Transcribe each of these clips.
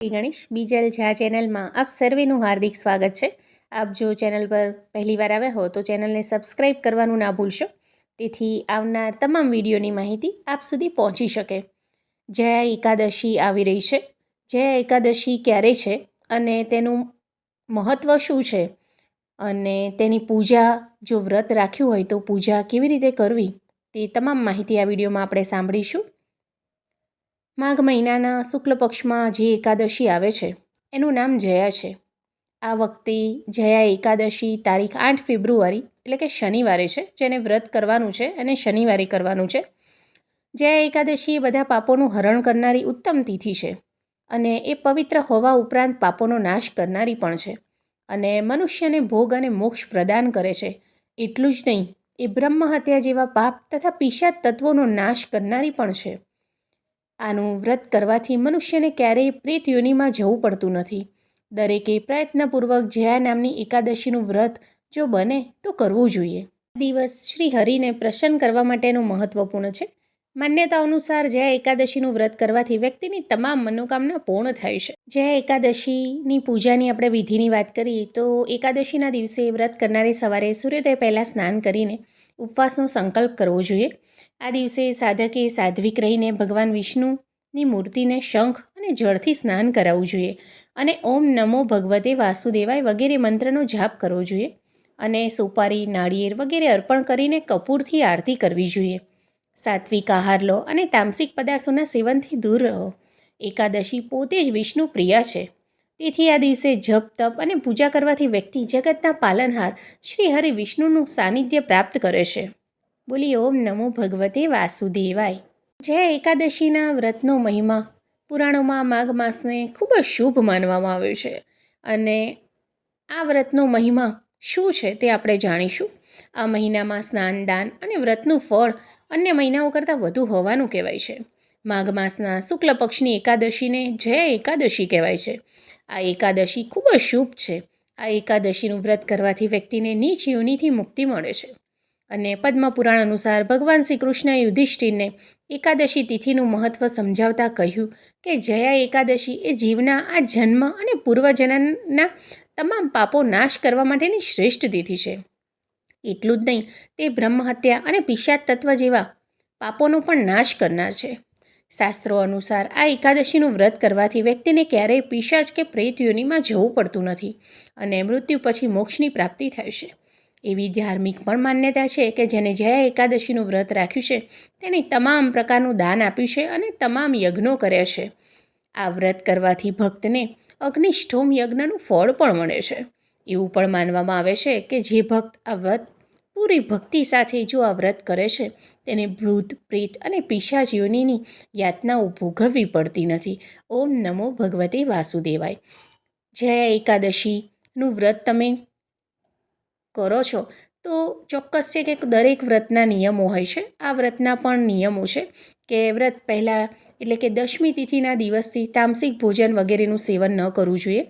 ગણેશ. બીજલ ઝા ચેનલમાં આપ સર્વેનું હાર્દિક સ્વાગત છે. આપ જો ચેનલ પર પહેલીવાર આવ્યા હો, તો ચેનલને સબસ્ક્રાઈબ કરવાનું ના ભૂલશો. તેથી આવનાર તમામ વિડીયોની માહિતી આપ સુધી પહોંચી શકે. જયા એકાદશી આવી રહી છે. જયા એકાદશી ક્યારે છે અને તેનું મહત્ત્વ શું છે? અને તેની પૂજા જો વ્રત રાખ્યું હોય તો પૂજા કેવી રીતે કરવી? તે તમામ માહિતી આ વિડીયોમાં આપણે સાંભળીશું. માઘ મહિનાના શુક્લ પક્ષમાં જે એકાદશી આવે છે. એનું નામ જયા છે. આ વખતે જયા એકાદશી તારીખ આઠ ફેબ્રુઆરી, એટલે કે શનિવારે છે, જેને વ્રત કરવાનું છે અને શનિવારે કરવાનું છે. જયા એકાદશી એ બધા પાપોનું હરણ કરનારી ઉત્તમ તિથિ છે અને એ પવિત્ર હોવા ઉપરાંત પાપોનો નાશ કરનારી પણ છે. અને મનુષ્યને ભોગ અને મોક્ષ પ્રદાન કરે છે. એટલું જ નહીં, એ બ્રહ્મ હત્યા જેવા પાપ તથા પિશાચ તત્વોનો નાશ કરનારી પણ છે. આનું વ્રત કરવાથી મનુષ્યને ક્યારેય પ્રીત યોનિમાં જવું પડતું નથી. દરેકે પ્રયત્નપૂર્વક જયા નામની એકાદશીનું વ્રત જો બને તો કરવું જોઈએ. દિવસ શ્રી હરિને પ્રસન્ન કરવા માટેનું મહત્વપૂર્ણ છે. માન્યતા અનુસાર જયા એકાદશીનું વ્રત કરવાથી વ્યક્તિની તમામ મનોકામના પૂર્ણ થાય છે. જયા એકાદશીની પૂજાની આપણે વિધિની વાત કરીએ તો એકાદશીના દિવસે વ્રત કરનારે સવારે સૂર્યોદય પહેલાં સ્નાન કરીને ઉપવાસનો સંકલ્પ કરવો જોઈએ. આ દિવસે સાધકે સાધ્વિક રહીને ભગવાન વિષ્ણુની મૂર્તિને શંખ અને જળથી સ્નાન કરાવવું જોઈએ અને ઓમ નમો ભગવતે વાસુદેવાય વગેરે મંત્રનો જાપ કરવો જોઈએ અને સોપારી, નાળિયેર વગેરે અર્પણ કરીને કપૂરથી આરતી કરવી જોઈએ. સાત્વિક આહાર લો અને તામસિક પદાર્થોના સેવનથી દૂર રહો. એકાદશી પોતે જ વિષ્ણુ પ્રિય છે. તેથી આ દિવસે જપ, તપ અને પૂજા કરવાથી વ્યક્તિ જગતના પાલનહાર શ્રી હરિ વિષ્ણુનું સાનિધ્ય પ્રાપ્ત કરે છે. બોલી, ઓમ નમો ભગવતે વાસુદેવાય. જય એકાદશીના વ્રતનો મહિમા. પુરાણોમાં માઘ માસને ખૂબ જ શુભ માનવામાં આવ્યો છે. અને આ વ્રતનો મહિમા શું છે તે આપણે જાણીશું. આ મહિનામાં સ્નાન, દાન અને વ્રતનું ફળ અન્ય મહિનાઓ કરતાં વધુ હોવાનું કહેવાય છે. માઘ માસના શુક્લ પક્ષની એકાદશીને જય એકાદશી કહેવાય છે. આ એકાદશી ખૂબ જ શુભ છે. આ એકાદશીનું વ્રત કરવાથી વ્યક્તિને નીચ યોનિથી મુક્તિ મળે છે. અને પદ્મપુરાણ અનુસાર ભગવાન શ્રી કૃષ્ણ યુધિષ્ઠિરને એકાદશી તિથિનું મહત્ત્વ સમજાવતા કહ્યું કે જયા એકાદશી એ જીવના આ જન્મ અને પૂર્વજનના તમામ પાપો નાશ કરવા માટેની શ્રેષ્ઠ તિથિ છે. એટલું જ નહીં, તે બ્રહ્મહત્યા અને પિશાચ તત્વ જેવા પાપોનો પણ નાશ કરનાર છે. શાસ્ત્રો અનુસાર આ એકાદશીનું વ્રત કરવાથી વ્યક્તિને ક્યારેય પિશાચ કે પ્રેત યોનિમાં જવું પડતું નથી અને મૃત્યુ પછી મોક્ષની પ્રાપ્તિ થાય છે. એવી ધાર્મિક પણ માન્યતા છે કે જેને જયા એકાદશીનું વ્રત રાખ્યું છે, તેને તમામ પ્રકારનું દાન આપ્યું છે અને તમામ યજ્ઞો કર્યા છે. આ વ્રત કરવાથી ભક્તને અગ્નિષ્ઠોમ યજ્ઞનું ફળ પણ મળે છે. એવું પણ માનવામાં આવે છે કે જે ભક્ત આ વ્રત પૂરી ભક્તિ સાથે જો આ વ્રત કરે છે, તેને ભૂત પ્રીત અને પિશાચ યાતનાઓ ભોગવવી પડતી નથી. ઓમ નમો ભગવતે વાસુદેવાય. જય એકાદશીનું વ્રત તમે કરો છો, તો ચોક્કસ છે કે દરેક વ્રતના નિયમો હોય છે. આ વ્રતના પણ નિયમો છે કે વ્રત પહેલાં એટલે કે દશમી તિથિના દિવસથી તામસિક ભોજન વગેરેનું સેવન ન કરવું જોઈએ.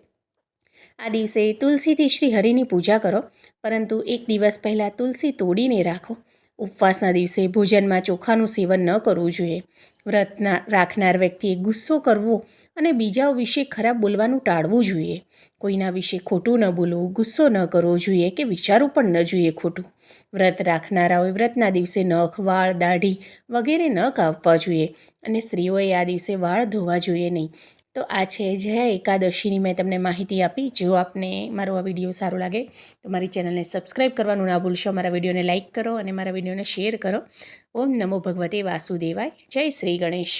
આ દિવસે તુલસીથી શ્રી હરિની પૂજા કરો, પરંતુ એક દિવસ પહેલાં તુલસી તોડીને રાખો. ઉપવાસના દિવસે ભોજનમાં ચોખાનું સેવન ન કરવું જોઈએ. વ્રતના, રાખનાર વ્યક્તિએ ગુસ્સો કરવો અને બીજાઓ વિશે ખરાબ બોલવાનું ટાળવું જોઈએ. કોઈના વિશે ખોટું ન બોલવું, ગુસ્સો ન કરવો જોઈએ કે વિચારવું પણ ન જોઈએ ખોટું. વ્રત રાખનારાઓએ વ્રતના દિવસે નખ, વાળ, દાઢી વગેરે ન કાપવા જોઈએ અને સ્ત્રીઓએ આ દિવસે વાળ ધોવા જોઈએ નહીં. તો આ છે જયા એકાદશીની મેં તમને માહિતી આપી. જો આપને મારો આ વીડિયો સારો લાગે, તો મારી ચેનલને સબસ્ક્રાઈબ કરવાનું ના ભૂલશો. મારા વિડીયોને લાઇક કરો અને મારા વિડીયોને શેર કરો. ઓમ નમો ભગવતે વાસુદેવાય. જય શ્રી ગણેશ.